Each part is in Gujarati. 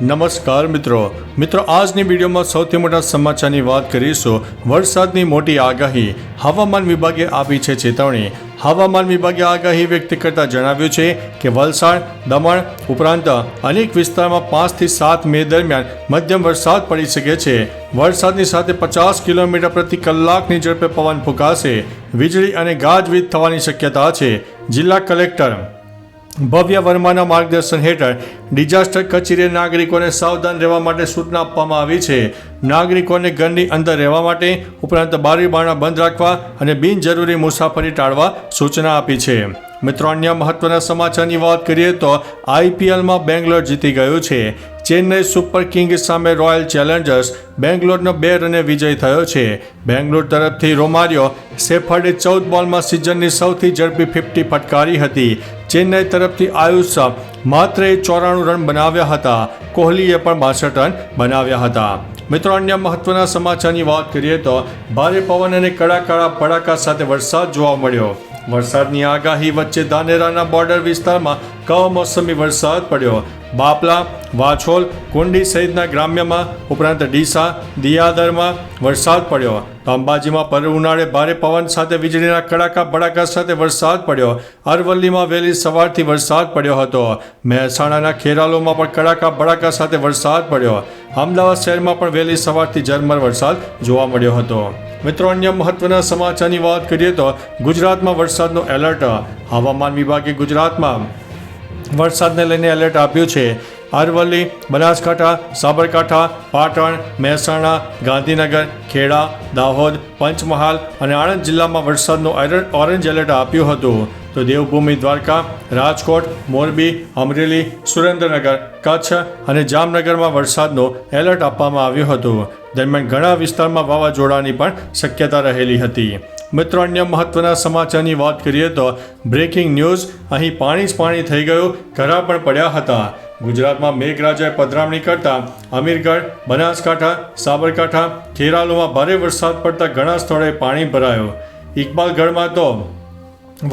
નમસ્કાર મિત્રો. મિત્રો, આજની વિડીયોમાં સૌથી મોટા સમાચારની વાત કરીશું. વરસાદની મોટી આગાહી હવામાન વિભાગે આપી છે ચેતવણી. હવામાન વિભાગે આગાહી વ્યક્ત કરતા જણાવ્યું છે કે વલસાડ, દમણ ઉપરાંત અનેક વિસ્તારમાં પાંચથી સાત મે દરમિયાન મધ્યમ વરસાદ પડી શકે છે. વરસાદની સાથે પચાસ કિલોમીટર પ્રતિ કલાકની ઝડપે પવન ફૂંકાશે. વીજળી અને ગાજવીજ થવાની શક્યતા છે. જિલ્લા કલેક્ટર ભવ્ય વર્માના માર્ગદર્શન હેઠળ ડિઝાસ્ટર કચેરીએ નાગરિકોને સાવધાન રહેવા માટે સૂચના આપવામાં આવી છે. નાગરિકોને ઘરની અંદર રહેવા માટે ઉપરાંત બારી બારણા બંધ રાખવા અને બિનજરૂરી મુસાફરી ટાળવા સૂચના આપી છે. મિત્રો, અન્ય મહત્વના સમાચારની વાત કરીએ તો આઈપીએલમાં બેંગ્લોર જીતી ગયું છે. ચેન્નઈ સુપર કિંગ્સ સામે રોયલ ચેલેન્જર્સ બેંગ્લોરનો બે રને વિજય થયો છે. બેંગ્લોર તરફથી રોમારિયો સેફર્ડે ચૌદ બોલમાં સિઝનની સૌથી ઝડપી ફિફ્ટી ફટકારી હતી. ચેન્નઈ તરફથી આયુષ માત્ર ચોરાણું રન બનાવ્યા હતા. કોહલીએ પણ બાસઠ રન બનાવ્યા હતા. મિત્રો, અન્ય મહત્વના સમાચારની વાત કરીએ તો ભારે પવન અને કડાકાળા ભડાકા સાથે વરસાદ જોવા મળ્યો. વરસાદની આગાહી વચ્ચે ધાનેરાના બોર્ડર વિસ્તારમાં કમોસમી વરસાદ પડ્યો. બાપલા વાછોલ, કુંડી સહિતના ગ્રામ્યમાં, ઉપરાંત ડીસા, દિયાદરમાં વરસાદ પડ્યો. તો અંબાજીમાં પર ઉનાળે ભારે પવન સાથે વીજળીના કડાકા ભડાકા સાથે વરસાદ પડ્યો. અરવલ્લીમાં વહેલી સવારથી વરસાદ પડ્યો હતો. મહેસાણાના ખેરાલોમાં પણ કડાકા ભડાકા સાથે વરસાદ પડ્યો. અમદાવાદ શહેરમાં પણ વહેલી સવારથી ઝરમર વરસાદ જોવા મળ્યો હતો. મિત્રો, અન્ય મહત્વના સમાચારની વાત કરીએ તો ગુજરાતમાં વરસાદનો એલર્ટ. હવામાન વિભાગે ગુજરાતમાં વરસાદને લઈને એલર્ટ આપ્યું છે. અરવલ્લી બનાસકાંઠા, સાબરકાંઠા, પાટણ, મહેસાણા, ગાંધીનગર, ખેડા, દાહોદ, પંચમહાલ અને આણંદ જિલ્લામાં વરસાદનું ઓરેન્જ એલર્ટ આપ્યું હતું. તો દેવભૂમિ, દ્વારકા, રાજકોટ, મોરબી, અમરેલી, સુરેન્દ્રનગર, કચ્છ અને જામનગરમાં વરસાદનું એલર્ટ આપવામાં આવ્યું હતું. દરમિયાન ઘણા વિસ્તારમાં વાવાઝોડાની પણ શક્યતા રહેલી હતી. મિત્રો, અન્ય મહત્વના સમાચારની વાત કરીએ તો બ્રેકિંગ ન્યૂઝ અહીં પાણી જ પાણી થઈ ગયું, ઘરા પણ પડ્યા હતા. ગુજરાતમાં મેઘરાજાએ પધરામણી કરતા અમીરગઢ, બનાસકાંઠા, સાબરકાંઠા, ખેરાલુમાં ભારે વરસાદ પડતા ઘણા સ્થળોએ પાણી ભરાયો. ઇકબાલગઢમાં તો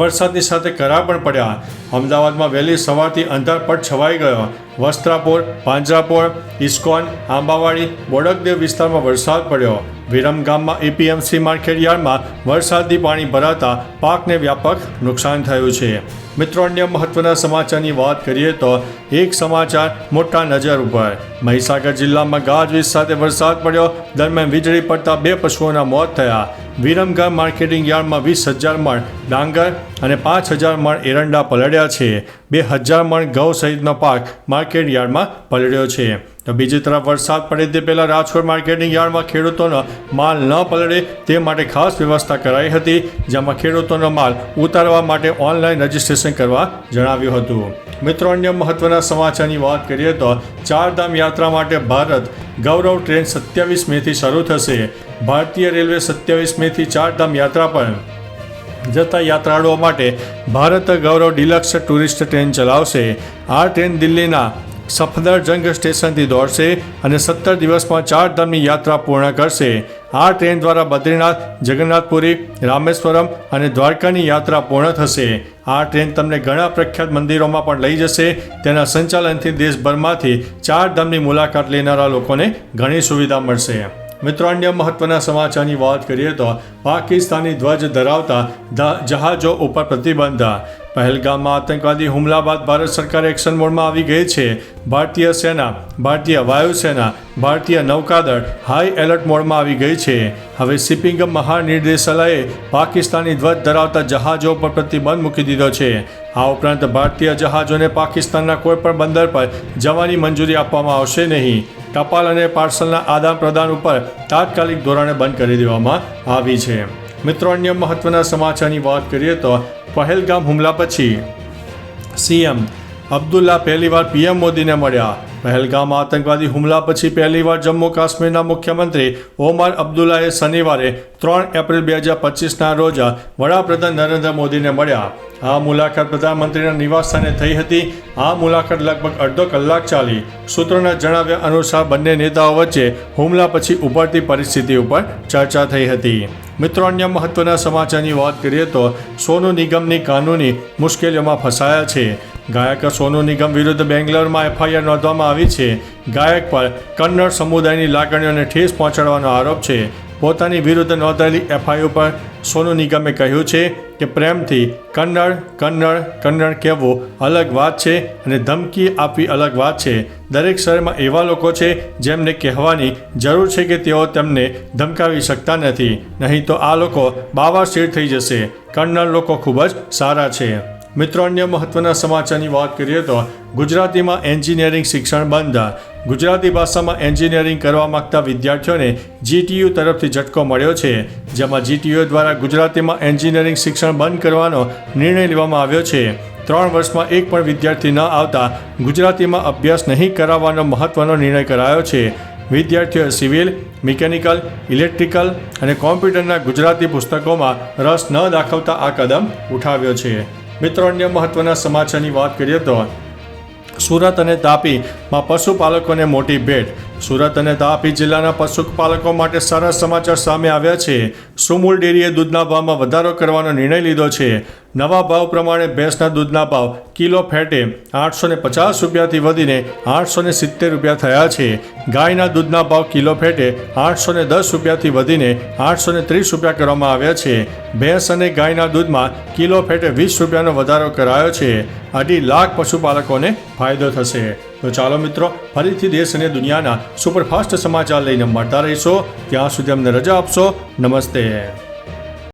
વરસાદની સાથે કરા પણ પડ્યા. અમદાવાદમાં વહેલી સવારથી અંધારપટ છવાઈ ગયો. વસ્ત્રાપુર, પાંજરાપોળ, ઇસ્કોન, આંબાવાડી, બોડકદેવ વિસ્તારમાં વરસાદ પડ્યો. વિરમ ગામમાં એપીએમસી માર્કેટ યાર્ડમાં વરસાદી પાણી ભરાતા પાકને વ્યાપક નુકસાન થયું છે. મિત્રો, અન્ય મહત્વના સમાચારની વાત કરીએ તો એક સમાચાર મોટા નજર ઉપર. મહીસાગર જિલ્લામાં ગાજવીજ સાથે વરસાદ પડ્યો. દરમિયાન વીજળી પડતા બે પશુઓના મોત થયા. વિરમગામ માર્કેટિંગ યાર્ડમાં વીસ હજાર મણ ડાંગર અને પાંચ હજાર મણ એરંડા પલળ્યા છે. બે હજાર મણ ઘઉં સહિતનો પાક માર્કેટ યાર્ડમાં પલળ્યો છે. તો બીજી તરફ વરસાદ પડે તે પહેલાં રાજકોટ માર્કેટિંગ યાર્ડમાં ખેડૂતોનો માલ ન પલળે તે માટે ખાસ વ્યવસ્થા કરાઈ હતી, જેમાં ખેડૂતોનો માલ ઉતારવા માટે ઓનલાઈન રજીસ્ટ્રેશન કરવા જણાવ્યું હતું. મિત્રો, અન્ય મહત્વના સમાચારની વાત કરીએ તો ચારધામ યાત્રા માટે ભારત ગૌરવ ટ્રેન સત્યાવીસ મેથી શરૂ થશે. ભારતીય રેલવે સત્યાવીસ મેથી ચારધામ યાત્રા પર જતા યાત્રાળુઓ માટે Bharat Gaurav deluxe tourist train ચલાવશે. આ ટ્રેન દિલ્હીના સફદરજંગ સ્ટેશનથી દોડશે અને સત્તર દિવસમાં ચાર ધામની યાત્રા પૂર્ણ કરશે. આ ટ્રેન દ્વારા બદ્રીનાથ, જગન્નાથપુરી, રામેશ્વરમ અને દ્વારકાની યાત્રા પૂર્ણ થશે. આ ટ્રેન તમને ઘણા પ્રખ્યાત મંદિરોમાં પણ લઈ જશે. તેના સંચાલનથી દેશભરમાંથી ચાર ધામની મુલાકાત લેનારા લોકોને ઘણી સુવિધા મળશે. મિત્રો, અન્ય મહત્વના સમાચારની વાત કરીએ તો પાકિસ્તાની ધ્વજ ધરાવતા જહાજો ઉપર પ્રતિબંધ. પહેલગામમાં આતંકવાદી હુમલા બાદ ભારત સરકાર એક્શન મોડમાં આવી ગઈ છે. ભારતીય સેના, ભારતીય વાયુસેના, ભારતીય નૌકાદળ હાઈ એલર્ટ મોડમાં આવી ગઈ છે. હવે શિપિંગ મહાનિર્દેશાલયે પાકિસ્તાની ધ્વજ ધરાવતા જહાજો પર પ્રતિબંધ મૂકી દીધો છે. આ ઉપરાંત ભારતીય જહાજોને પાકિસ્તાનના કોઈપણ બંદર પર જવાની મંજૂરી આપવામાં આવશે નહીં. ટપાલ અને પાર્સલના આદાન પ્રદાન ઉપર તાત્કાલિક ધોરણે બંધ કરી દેવામાં આવી છે. મિત્રો અન્ય મહત્વના સમાચારની વાત કરીએ તો પહેલગામ હુમલા પછી સીએમ અબ્દુલ્લા પહેલીવાર પીએમ મોદીને મળ્યા. પહેલગામ આતંકવાદી હુમલા પછી પહેલીવાર જમ્મુ કાશ્મીરના મુખ્યમંત્રી ઓમર અબ્દુલ્લાએ શનિવારે ત્રણ એપ્રિલ બે હજાર પચીસના રોજ વડાપ્રધાન નરેન્દ્ર મોદીને મળ્યા. આ મુલાકાત પ્રધાનમંત્રીના નિવાસસ્થાને થઈ હતી. આ મુલાકાત લગભગ અડધો કલાક ચાલી. સૂત્રોના જણાવ્યા અનુસાર બંને નેતાઓ વચ્ચે હુમલા પછી ઉભરતી પરિસ્થિતિ ઉપર ચર્ચા થઈ હતી. મિત્રો, અન્ય મહત્વના સમાચારની વાત કરીએ તો સોનુ નિગમની કાનૂની મુશ્કેલીઓમાં ફસાયા છે. ગાયક સોનુ નિગમ વિરુદ્ધ બેંગ્લોરમાં એફઆઈઆર નોંધવામાં આવી છે. ગાયક પર કન્નડ સમુદાયની લાગણીઓને ઠેસ પહોંચાડવાનો આરોપ છે. પોતાની વિરુદ્ધ નોંધાયેલી એફઆઈઆર પર સોનુ નિગમે કહ્યું છે કે પ્રેમથી કન્નડ કન્નડ કન્નડ કહેવું અલગ વાત છે અને ધમકી આપવી અલગ વાત છે. દરેક શહેરમાં એવા લોકો છે જેમને કહેવાની જરૂર છે કે તેઓ તેમને ધમકાવી શકતા નથી. નહીં તો આ લોકો બાવા શેર થઈ જશે. કન્નડ લોકો ખૂબ જ સારા છે. મિત્રો, અન્ય મહત્વના સમાચારની વાત કરીએ તો ગુજરાતીમાં એન્જિનિયરિંગ શિક્ષણ બંધ. ગુજરાતી ભાષામાં એન્જિનિયરિંગ કરવા માગતા વિદ્યાર્થીઓને જીટીયુ તરફથી ઝટકો મળ્યો છે, જેમાં જીટીયુ દ્વારા ગુજરાતીમાં એન્જિનિયરિંગ શિક્ષણ બંધ કરવાનો નિર્ણય લેવામાં આવ્યો છે. ત્રણ વર્ષમાં એક પણ વિદ્યાર્થી ન આવતા ગુજરાતીમાં અભ્યાસ નહીં કરાવવાનો મહત્વનો નિર્ણય કરાયો છે. વિદ્યાર્થીઓએ સિવિલ, મિકેનિકલ, ઇલેક્ટ્રિકલ અને કોમ્પ્યુટરના ગુજરાતી પુસ્તકોમાં રસ ન દાખવતા આ કદમ ઉઠાવ્યો છે. મિત્રો, અન્ય મહત્વના સમાચારની વાત કરીએ તો સુરત અને તાપીમાં પશુપાલકોને મોટી ભેટ. સુરત અને તાપી જિલ્લાના પશુપાલકો માટે સારા સમાચાર સામે આવ્યા છે. સુમૂલ ડેરીએ દૂધના ભાવમાં વધારો કરવાનો નિર્ણય લીધો છે? નવા ભાવ પ્રમાણે ભેંસના દૂધના ભાવ કિલો ફેટે આઠસો ને પચાસ રૂપિયાથી વધીને આઠસો ને સિત્તેર રૂપિયા થયા છે. ગાયના દૂધના ભાવ કિલો ફેટે આઠસો ને દસ રૂપિયાથી વધીને આઠસો ને ત્રીસ રૂપિયા કરવામાં આવ્યા છે. ભેંસ અને ગાયના દૂધમાં કિલો ફેટે વીસ રૂપિયાનો વધારો કરાયો છે. અઢી લાખ પશુપાલકોને ફાયદો થશે. તો ચાલો મિત્રો, ફરીથી દેશ અને દુનિયાના સુપરફાસ્ટ સમાચાર લઈને મળતા રહીશો. ત્યાં સુધી અમને રજા આપશો. નમસ્તે.